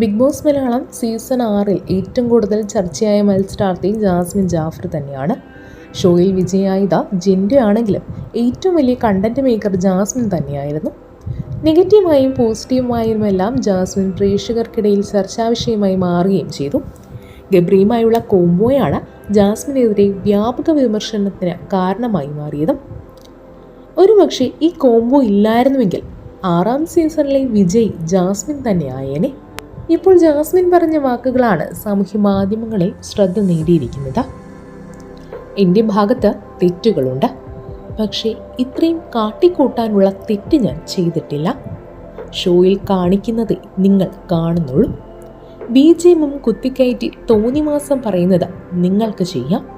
Big boss Malayalam season ആറിൽ ഏറ്റവും കൂടുതൽ ചർച്ചയായ മത്സരാർത്ഥി ജാസ്മിൻ ജാഫർ തന്നെയാണ്. ഷോയിൽ വിജയായത ജിൻഡോ ആണെങ്കിലും ഏറ്റവും വലിയ കണ്ടന്റ് മേക്കർ ജാസ്മിൻ തന്നെയായിരുന്നു. നെഗറ്റീവായും പോസിറ്റീവുമായും എല്ലാം ജാസ്മിൻ പ്രേക്ഷകർക്കിടയിൽ ചർച്ചാ വിഷയമായി മാറുകയും ചെയ്തു. ഗബ്രിയുമായുള്ള കോംബോയാണ് ജാസ്മിനെതിരെ വ്യാപക വിമർശനത്തിന് കാരണമായി മാറിയതും. ഒരുപക്ഷെ ഈ കോംബോ ഇല്ലായിരുന്നുവെങ്കിൽ ആറാം സീസണിലെ വിജയ് ജാസ്മിൻ തന്നെയായേനെ. ഇപ്പോൾ ജാസ്മിൻ പറഞ്ഞ വാക്കുകളാണ് സാമൂഹ്യ മാധ്യമങ്ങളിൽ ശ്രദ്ധ നേടിയിരിക്കുന്നത്. എന്റെ ഭാഗത്ത് തെറ്റുകളുണ്ട്. പക്ഷേ ഇത്രയും കാട്ടിക്കൂട്ടാനുള്ള തെറ്റ് ഞാൻ ചെയ്തിട്ടില്ല. ഷോയിൽ കാണിക്കുന്നത് നിങ്ങൾ കാണുന്നുള്ളൂ. ബി ജെ എമ്മും കുത്തിക്കയറ്റി പറയുന്നത് നിങ്ങൾക്ക് ചെയ്യാം.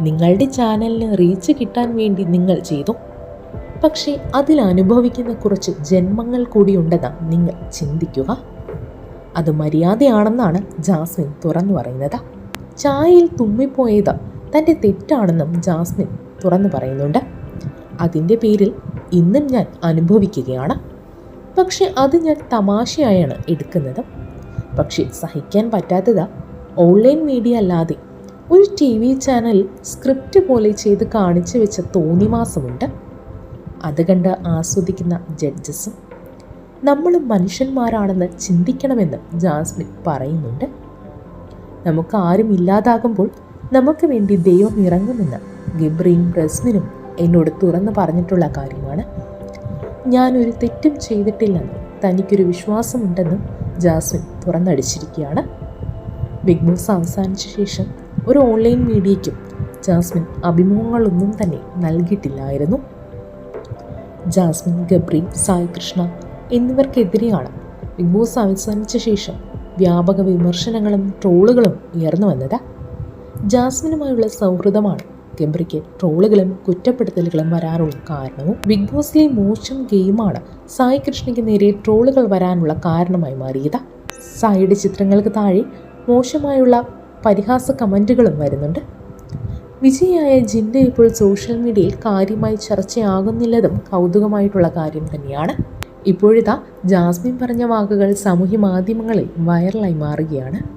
നിങ്ങളുടെ ചാനലിന് റീച്ച് കിട്ടാൻ വേണ്ടി നിങ്ങൾ ചെയ്തു. പക്ഷേ അതിൽ അനുഭവിക്കുന്ന കുറച്ച് ജന്മങ്ങൾ കൂടിയുണ്ടെന്ന് നിങ്ങൾ ചിന്തിക്കുക. അത് മര്യാദയാണെന്നാണ് ജാസ്മിൻ തുറന്നു പറയുന്നത്. ചായയിൽ തുമ്മിപ്പോയത് തന്റെ തെറ്റാണെന്നും ജാസ്മിൻ തുറന്നു പറയുന്നുണ്ട്. അതിന്റെ പേരിൽ ഇന്നും ഞാൻ അനുഭവിക്കുകയാണ്. പക്ഷെ അത് ഞാൻ തമാശയായാണ് എടുക്കുന്നത്. പക്ഷെ സഹിക്കാൻ പറ്റാത്തത് ഓൺലൈൻ മീഡിയ അല്ലാതെ ഒരു ടി വി ചാനൽ സ്ക്രിപ്റ്റ് പോലെ ചെയ്ത് കാണിച്ചു വെച്ച തോന്നിമാസമുണ്ട്. അത് കണ്ട് ആസ്വദിക്കുന്ന ജഡ്ജസും നമ്മളും മനുഷ്യന്മാരാണെന്ന് ചിന്തിക്കണമെന്ന് ജാസ്മിൻ പറയുന്നുണ്ട്. നമുക്ക് ആരും ഇല്ലാതാകുമ്പോൾ നമുക്ക് വേണ്ടി ദൈവം ഇറങ്ങുമെന്ന് ഗിബ്രിയും റസ്മിനും എന്നോട് തുറന്നു പറഞ്ഞിട്ടുള്ള കാര്യമാണ്. ഞാനൊരു തെറ്റും ചെയ്തിട്ടില്ലെന്ന് തനിക്കൊരു വിശ്വാസമുണ്ടെന്നും ജാസ്മിൻ തുറന്നടിച്ചിരിക്കുകയാണ്. ബിഗ് ബോസ് അവസാനിച്ച ശേഷം ഒരു ഓൺലൈൻ മീഡിയയ്ക്കും ജാസ്മിൻ അഭിമുഖങ്ങളൊന്നും തന്നെ നൽകിയിട്ടില്ലായിരുന്നു. ജാസ്മിൻ ഗബ്രി സായി കൃഷ്ണ എന്നിവർക്കെതിരെയാണ് ബിഗ് ബോസ് അവസാനിച്ച ശേഷം വ്യാപക വിമർശനങ്ങളും ട്രോളുകളും ഉയർന്നു വന്നത്. ജാസ്മിനുമായുള്ള സൗഹൃദമാണ് ഗബ്രിക്ക് ട്രോളുകളും കുറ്റപ്പെടുത്തലുകളും വരാനുള്ള കാരണവും. ബിഗ് ബോസിലെ മോശം ഗെയിമാണ് സായി കൃഷ്ണയ്ക്ക് നേരെ ട്രോളുകൾ വരാനുള്ള കാരണമായി മാറിയത്. സായിയുടെ ചിത്രങ്ങൾക്ക് താഴെ മോശമായുള്ള പരിഹാസ കമന്റുകളും വരുന്നുണ്ട്. വിജയായ ജിൻഡ ഇപ്പോൾ സോഷ്യൽ മീഡിയയിൽ കാര്യമായി ചർച്ചയാകുന്നില്ലതും കൗതുകമായിട്ടുള്ള കാര്യം തന്നെയാണ്. ഇപ്പോഴിതാ ജാസ്മിൻ പറഞ്ഞ വാക്കുകൾ സാമൂഹ്യ മാധ്യമങ്ങളിൽ വൈറലായി മാറുകയാണ്.